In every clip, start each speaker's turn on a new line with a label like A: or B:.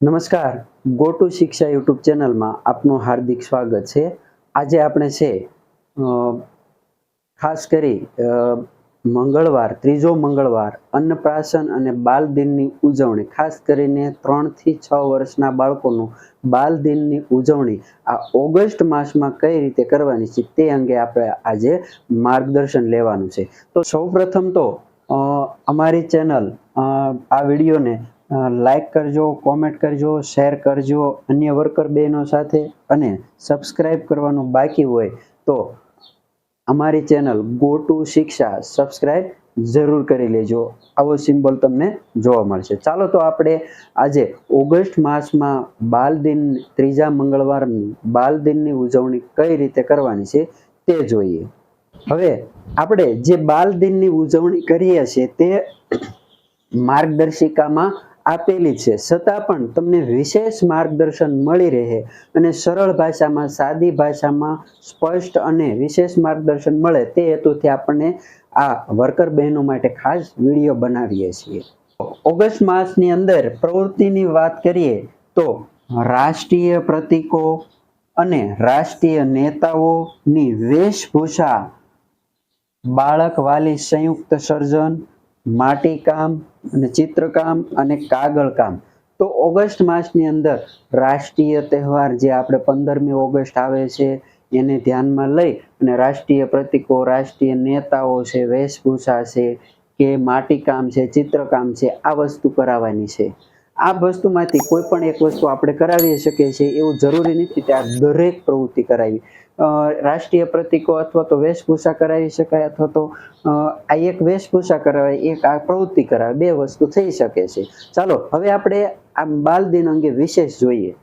A: નમસ્કાર. Go to શિક્ષા YouTube ચેનલમાં આપનું હાર્દિક સ્વાગત છે. આજે આપણે છે ખાસ કરી મંગળવાર, ત્રીજો મંગળવાર, અન્નપ્રાશન અને બાલ દિનની ઉજવણી. ખાસ કરીને ત્રણથી છ વર્ષના બાળકોનું બાલ દિનની ઉજવણી આ ઓગસ્ટ માસમાં કઈ રીતે કરવાની છે તે અંગે આપણે આજે માર્ગદર્શન લેવાનું છે. તો સૌપ્રથમ તો અમારી ચેનલ આ વિડીયોને લાઈક કરજો કોમેન્ટ કરજો શેર કરજો, અન્ય વર્કર બહેનો સાથે અને સબસ્ક્રાઈબ કરવાનું બાકી હોય તો અમારી channel go to Shiksha subscribe જરૂર કરી લેજો. આવો સિમ્બોલ તમને જોવા મળશે. ચાલો તો આપણે આજે ઓગસ્ટ માસમાં બાલ દિન, ત્રીજા મંગળવારની બાલ દિનની ઉજવણી કઈ રીતે કરવાની છે તે જોઈએ. હવે આપણે જે બાલ દિનની ઉજવણી કરીએ છીએ તે માર્ગદર્શિકામાં આપેલી છે. છતાં પણ તમને વિશેષ માર્ગદર્શન મળી રહે અને સરળ ભાષામાં, સાદી ભાષામાં સ્પષ્ટ અને વિશેષ માર્ગદર્શન મળે તે હેતુથી આપણને આ વર્કર બહેનો માટે ખાસ વીડિયો બનાવીએ છીએ. ઓગસ્ટ માસની અંદર પ્રવૃત્તિની વાત કરીએ તો રાષ્ટ્રીય પ્રતીકો અને રાષ્ટ્રીય નેતાઓની વેશભૂષા બાળક વાલી સંયુક્ત સર્જન માટીકામ અને ચિત્રકામ અને કાગળકામ. તો ઓગસ્ટ માસની અંદર રાષ્ટ્રીય તહેવાર જે આપણે પંદરમી ઓગસ્ટ આવે છે, એને ધ્યાનમાં લઈ અને રાષ્ટ્રીય પ્રતીકો, રાષ્ટ્રીય નેતાઓ છે, વેશભૂષા છે કે માટીકામ છે, ચિત્રકામ છે, આ વસ્તુ કરાવવાની છે. આ વસ્તુમાંથી કોઈ પણ એક વસ્તુ આપણે કરાવી શકીએ છીએ એવું જરૂરી નથી કે આ દરેક પ્રવૃત્તિ કરાવી. રાષ્ટ્રીય પ્રતીકો અથવા તો વેશભૂષા કરાવી શકાય અથવા તો આ એક વેશભૂષા કરાવાય એક આ પ્રવૃત્તિ કરાવે, બે વસ્તુ થઈ શકે છે. ચાલો, હવે આપણે આ બાલ દિન અંગે વિશેષ જોઈએ.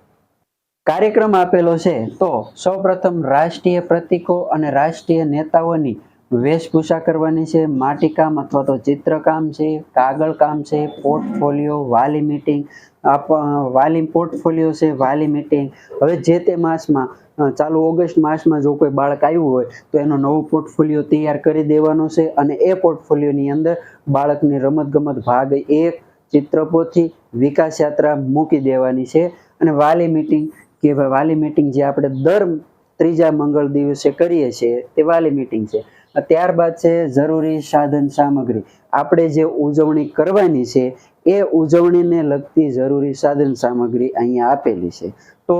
A: કાર્યક્રમ આપેલો છે, તો સૌપ્રથમ રાષ્ટ્રીય પ્રતીકો અને રાષ્ટ્રીય નેતાઓની વેશભૂષા કરવાની છે, માટીકામ અથવા તો ચિત્રકામ છે, કાગળકામ છે, પોર્ટફોલિયો, વાલી મીટિંગ આપ વાલી પોર્ટફોલિયો છે, વાલી મીટિંગ હવે જે તે માસમાં ચાલુ ઓગસ્ટ માસમાં જો કોઈ બાળક આવ્યું હોય, તો એનો નવો પોર્ટફોલિયો તૈયાર કરી દેવાનો છે અને એ પોર્ટફોલિયોની અંદર બાળકની રમતગમત ભાગ એક ચિત્રપોથી વિકાસ યાત્રા મૂકી દેવાની છે. અને વાલી મીટિંગ કે વાલી મીટિંગ જે આપણે દર ત્રીજા મંગળ દિવસે કરીએ છીએ, તે વાલી મીટિંગ છે. ત્યારબાદ છે જરૂરી સાધન સામગ્રી. આપણે જે ઉજવણી કરવાની છે, એ ઉજવણીને લગતી જરૂરી સાધન સામગ્રી અહીંયા આપેલી છે. તો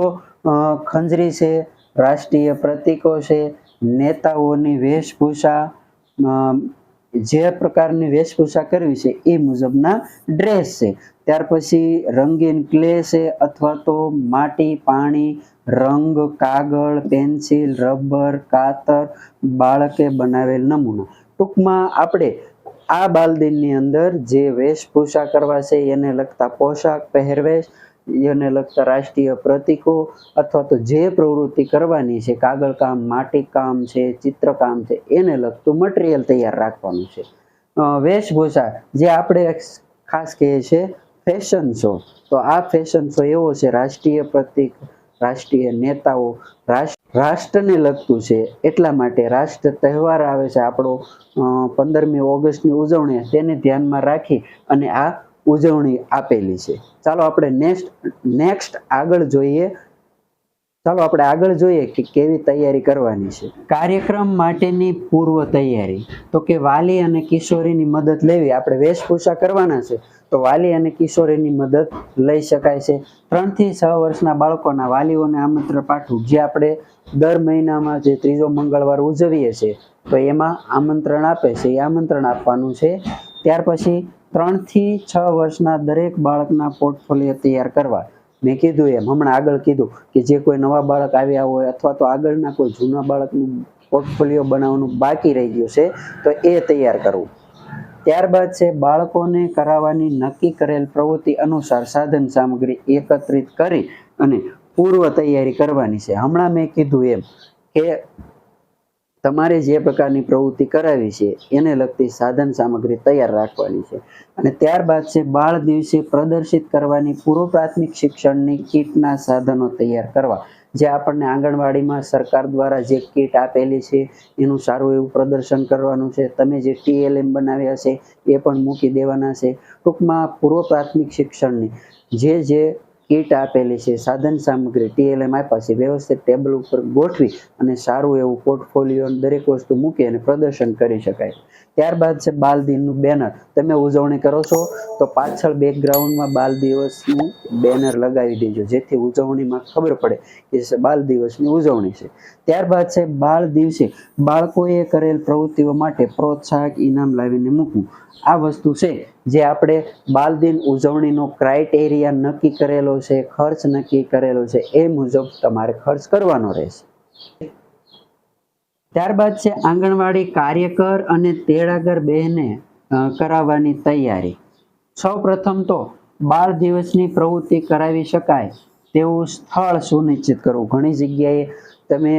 A: ખંજરી છે, રાષ્ટ્રીય પ્રતીકો છે, નેતાઓની વેશભૂષા જે પ્રકારની વેશભૂષા કરવી છે, એ મુજબના ડ્રેસ છે. ત્યાર પછી રંગીન ક્લે છે અથવા તો માટી, પાણી, રંગ, કાગળ પેન્સિલ રબર કાતર, બાળકે બનાવેલ નમૂના. ટૂંકમાં આપણે આ બાલદિનની અંદર જે વેશભૂષા કરવા છે, એને લગતા પોશાક, પહેરવેશ એને લગતા રાષ્ટ્રીય પ્રતીકો અથવા તો જે પ્રવૃત્તિ કરવાની છે, કાગળ કામ, માટી કામ છે ચિત્રકામ છે, એને લગતું મટીરિયલ તૈયાર રાખવાનું છે. વેશભૂષા, જે આપણે ખાસ કહીએ છીએ ફેશન શો તો આ ફેશન શો એવો છે, રાષ્ટ્રીય પ્રતીક, રાષ્ટ્રીય નેતાઓ રાષ્ટ્રને લગતું છે. એટલા માટે રાષ્ટ્ર તહેવાર આવે છે આપણો પંદરમી ઓગસ્ટની ઉજવણી. તેને ધ્યાનમાં રાખી અને આ ઉજવણી આપેલી છે. ચાલો આપણે નેક્સ્ટ નેક્સ્ટ આગળ જોઈએ. ચાલો આપણે આગળ જોઈએ કે કેવી તૈયારી કરવાની છે. કાર્યક્રમ માટેની પૂર્વ તૈયારી. તો કે વાલી અને કિશોરીની મદદ લેવી. આપણે વેશભૂષા કરવાના છે. તો વાલી અને કિશોરીની મદદ લઈ શકાય છે. ત્રણથી છ વર્ષના બાળકોના વાલીઓને આમંત્રણ પાઠવું. જે આપણે દર મહિનામાં જે ત્રીજો મંગળવાર ઉજવીએ છીએ, તો એમાં આમંત્રણ આપે છે. એ આમંત્રણ આપવાનું છે. ત્યાર પછી ત્રણથી છ વર્ષના દરેક બાળકના પોર્ટફોલિયો તૈયાર કરવા. મેં કીધું એમ, હમણાં આગળ કીધું કે જે કોઈ નવા બાળક આવ્યા હોય અથવા તો આગળના કોઈ જૂના બાળકનું પોર્ટફોલિયો બનાવવાનું બાકી રહી ગયું છે, તો એ તૈયાર કરવું. ત્યારબાદ છે, બાળકોને કરાવવાની નક્કી કરેલ પ્રવૃત્તિ અનુસાર સાધન સામગ્રી એકત્રિત કરી અને પૂર્વ તૈયારી કરવાની છે. હમણાં મેં કીધું એમ કે તમારે જે પ્રકારની પ્રવૃત્તિ કરાવી છે, એને લગતી સાધન સામગ્રી તૈયાર રાખવાની છે. અને ત્યારબાદ છે, બાળ દિવસે પ્રદર્શિત કરવાની પૂર્વ પ્રાથમિક શિક્ષણની કીટના સાધનો તૈયાર કરવા. જે આપણને આંગણવાડીમાં સરકાર દ્વારા જે કીટ આપેલી છે, એનું સારું એવું પ્રદર્શન કરવાનું છે. તમે જે ટીએલએમ બનાવ્યા છે, એ પણ મૂકી દેવાના છે. ટૂંકમાં પૂર્વ પ્રાથમિક શિક્ષણની જે જે કીટ આપેલી છે. સાધન સામગ્રી ટીએલએમ આપ્યા છે. વ્યવસ્થિત ટેબલ ઉપર ગોઠવી અને સારું એવું પોર્ટફોલિયો દરેક વસ્તુ મૂકી અને પ્રદર્શન કરી શકાય. ત્યારબાદ છે બાલ દિનનું બેનર તમે ઉજવણી કરો છો તો પાછળ બેકગ્રાઉન્ડમાં બાલ દિવસનું બેનર લગાવી દેજો. જેથી ઉજવણીમાં ખબર પડે કે બાલ દિવસની ઉજવણી છે. ત્યારબાદ છે બાળ દિવસે. બાળકોએ કરેલ પ્રવૃત્તિઓ માટે પ્રોત્સાહક ઇનામ લાવીને મૂકવું. આ વસ્તુ છે જે આપણે બાલ દિન ઉજવણીનો ક્રાઇટેરિયા નક્કી કરેલો છે, ખર્ચ નક્કી કરેલો છે, એ મુજબ તમારે ખર્ચ કરવાનો રહેશે. ત્યારબાદ છે આંગણવાડી કાર્યકર અને તેડાગર બહેને કરાવવાની તૈયારી. સૌ પ્રથમ તો બાળ દિવસની પ્રવૃત્તિ કરાવી શકાય તેવું સ્થળ સુનિશ્ચિત કરવું. ઘણી જગ્યાએ તમે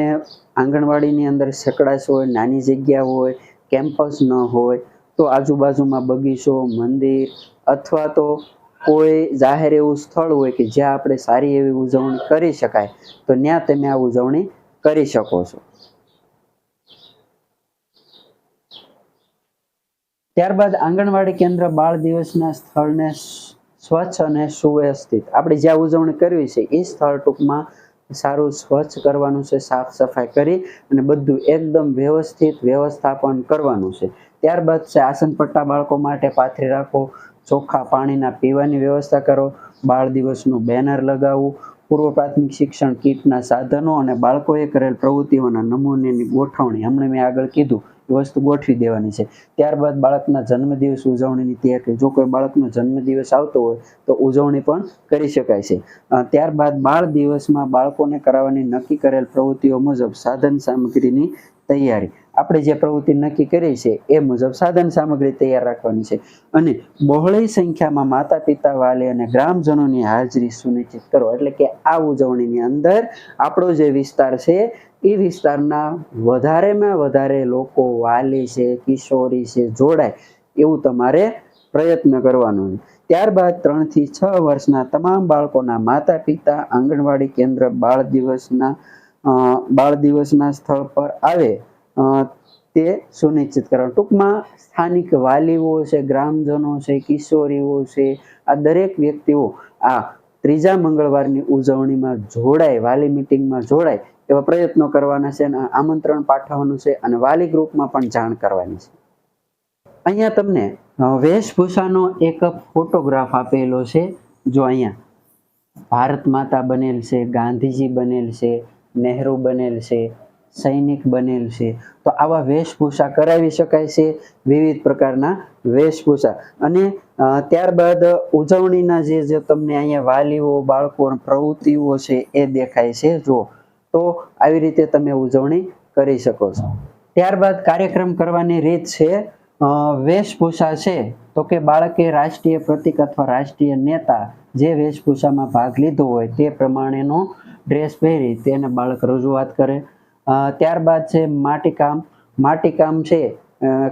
A: આંગણવાડીની અંદર સકડાશ હોય, નાની જગ્યા હોય, કેમ્પસ ન હોય તો આજુબાજુમાં બગીચો, મંદિર અથવા તો કોઈ જાહેર એવું સ્થળ હોય કે જ્યાં આપણે સારી એવી ઉજવણી કરી શકાય, તો ત્યાં તમે આ ઉજવણી કરી શકો છો. ત્યારબાદ આંગણવાડી કેન્દ્ર બાળ દિવસના સ્થળને સ્વ- સ્વચ્છ અને સુવ્યવસ્થિત. આપણે જ્યાં ઉજવણી કરવી છે, એ સ્થળ ટૂંકમાં સારું સ્વચ્છ કરવાનું છે, સાફ સફાઈ કરી અને બધું એકદમ વ્યવસ્થિત વ્યવસ્થાપન કરવાનું છે. ત્યારબાદ છે આસન પટ્ટા બાળકો માટે પાથરી રાખો, ચોખ્ખા પાણીના પીવાની વ્યવસ્થા કરો, બાળ દિવસનું બેનર લગાવવું પૂર્વ પ્રાથમિક શિક્ષણ કીટના સાધનો અને બાળકોએ કરેલ પ્રવૃત્તિઓના નમૂનેની ગોઠવણી. હમણાં મેં આગળ કીધું, એ વસ્તુ ગોઠવી દેવાની છે. ત્યારબાદ બાળકના જન્મદિવસ ઉજવણીની તૈયારી. જો કોઈ બાળકનો જન્મદિવસ આવતો હોય, તો ઉજવણી પણ કરી શકાય છે. ત્યારબાદ બાળ દિવસમાં બાળકોને કરાવવાની નક્કી કરેલ પ્રવૃત્તિઓ મુજબ સાધન સામગ્રીની તૈયારી. આપણે જે પ્રવૃત્તિ નક્કી કરી છે, એ મુજબ સાધન સામગ્રી તૈયાર રાખવાની છે. અને બહોળી સંખ્યામાં માતા પિતા વાલી અને ગ્રામજનોની હાજરી સુનિશ્ચિત કરો. એટલે કે આ ઉજવણીની અંદર આપણો જે વિસ્તાર છે, એ વિસ્તારના વધારેમાં વધારે લોકો વાલી છે, કિશોરી છે, જોડાય એવું તમારે પ્રયત્ન કરવાનો છે. ત્યારબાદ ત્રણથી છ વર્ષના તમામ બાળકોના માતા પિતા આંગણવાડી કેન્દ્ર બાળ દિવસના બાળ દિવસના સ્થળ પર આવે તે સુનિશ્ચિત કરવાનું. ટૂંકમાં સ્થાનિક વાલીઓ છે, ગ્રામજનો છે, કિશોરીઓ છે, આ દરેક વ્યક્તિઓ આ ત્રીજા મંગળવારની ઉજવણીમાં જોડાય, વાલી મિટિંગમાં જોડાય એવા પ્રયત્નો કરવાના છે અને આમંત્રણ પાઠવવાનું છે અને વાલી ગ્રુપમાં પણ જાણ કરવાની છે. અહીંયા તમને વેશભૂષાનો એક ફોટોગ્રાફ આપેલો છે. જો અહીંયા, ભારત માતા બનેલ છે, ગાંધીજી બનેલ છે, નહેરુ બનેલ છે સૈનિક બનેલ છે. તો આવા વેશભૂષા કરાવી શકાય છે વિવિધ પ્રકારના વેશભૂષા. અને ત્યારબાદ ઉજવણીના જે જે તમને અહીંયા વાલીઓ, બાળકો પ્રવૃત્તિઓ છે એ દેખાય છે. જો, તો આવી રીતે તમે ઉજવણી કરી શકો છો. ત્યારબાદ કાર્યક્રમ કરવાની રીત છે વેશભૂષા છે. તો કે બાળકે રાષ્ટ્રીય પ્રતિક અથવા રાષ્ટ્રીય નેતા જે વેશભૂષામાં ભાગ લીધો હોય તે પ્રમાણેનો ડ્રેસ પહેરી તેને બાળક રજૂઆત કરે. ત્યારબાદ છે માટીકામ. માટીકામ છે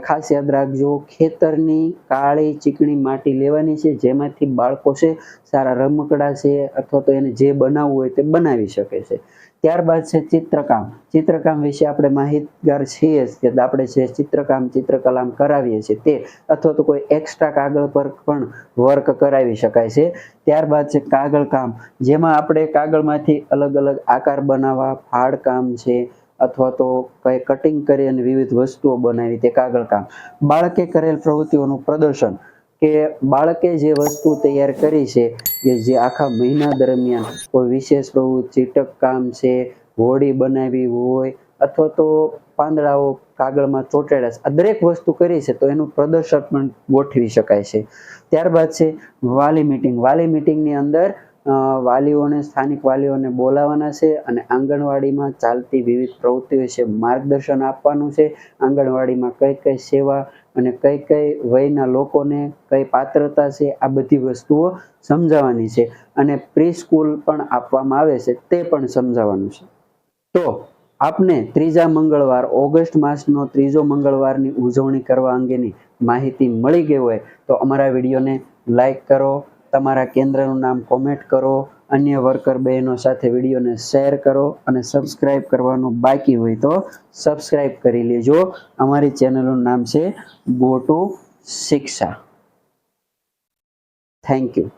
A: ખાસ યાદ રાખજો, ખેતરની કાળી ચીકણી માટી લેવાની છે, જેમાંથી બાળકો છે, સારા રમકડા છે, અથવા તો એને જે બનાવવું હોય તે બનાવી શકે છે. ત્યારબાદ છે ચિત્રકામ. ચિત્રકામ વિશે આપણે માહિતગાર છીએ કે આપણે જે ચિત્રકામ, ચિત્રકલામ કરાવીએ છીએ તે, અથવા તો કોઈ એક્સ્ટ્રા કાગળ પર પણ વર્ક કરાવી શકાય છે. ત્યારબાદ છે કાગળ કામ જેમાં આપણે કાગળમાંથી અલગ અલગ આકાર બનાવવા ફાળકામ છે અથવા તો કંઈ કટિંગ કરી અને વિવિધ વસ્તુઓ બનાવી તે કાગળ કામ. બાળકે કરેલ પ્રવૃત્તિઓનું પ્રદર્શન કે બાળકે જે વસ્તુ તૈયાર કરી છે, કે જે આખા મહિના દરમિયાન કોઈ વિશેષ પ્રવૃત્તિ, ચીટક કામ છે, હોડી બનાવી હોય અથવા તો પાંદડાઓ કાગળમાં ચોંટાડ્યા છે, આ દરેક વસ્તુ કરી છે તો એનું પ્રદર્શન પણ ગોઠવી શકાય છે. ત્યારબાદ છે વાલી મિટિંગ વાલી મિટિંગની અંદર વાલીઓને, સ્થાનિક વાલીઓને બોલાવવાના છે અને આંગણવાડીમાં ચાલતી વિવિધ પ્રવૃત્તિઓ વિશે માર્ગદર્શન આપવાનું છે. આંગણવાડીમાં કઈ કઈ સેવા અને કઈ કઈ વયના લોકોને કઈ પાત્રતા છે, આ બધી વસ્તુઓ સમજાવવાની છે અને પ્રી સ્કૂલ પણ આપવામાં આવે છે, તે પણ સમજાવવાનું છે. તો આપને ત્રીજા મંગળવાર, ઓગસ્ટ માસનો ત્રીજો મંગળવારની ઉજવણી કરવા અંગેની માહિતી મળી ગઈ હોય તો અમારા વિડીયોને લાઈક કરો તમારા કેન્દ્રનું નામ કોમેન્ટ કરો, અન્ય વર્કર બહેનો સાથે વિડીયોને શેર કરો અને સબસ્ક્રાઇબ કરવાનું બાકી હોય તો સબસ્ક્રાઇબ કરી લેજો. અમારી ચેનલનું નામ છે go to Shiksha. Thank you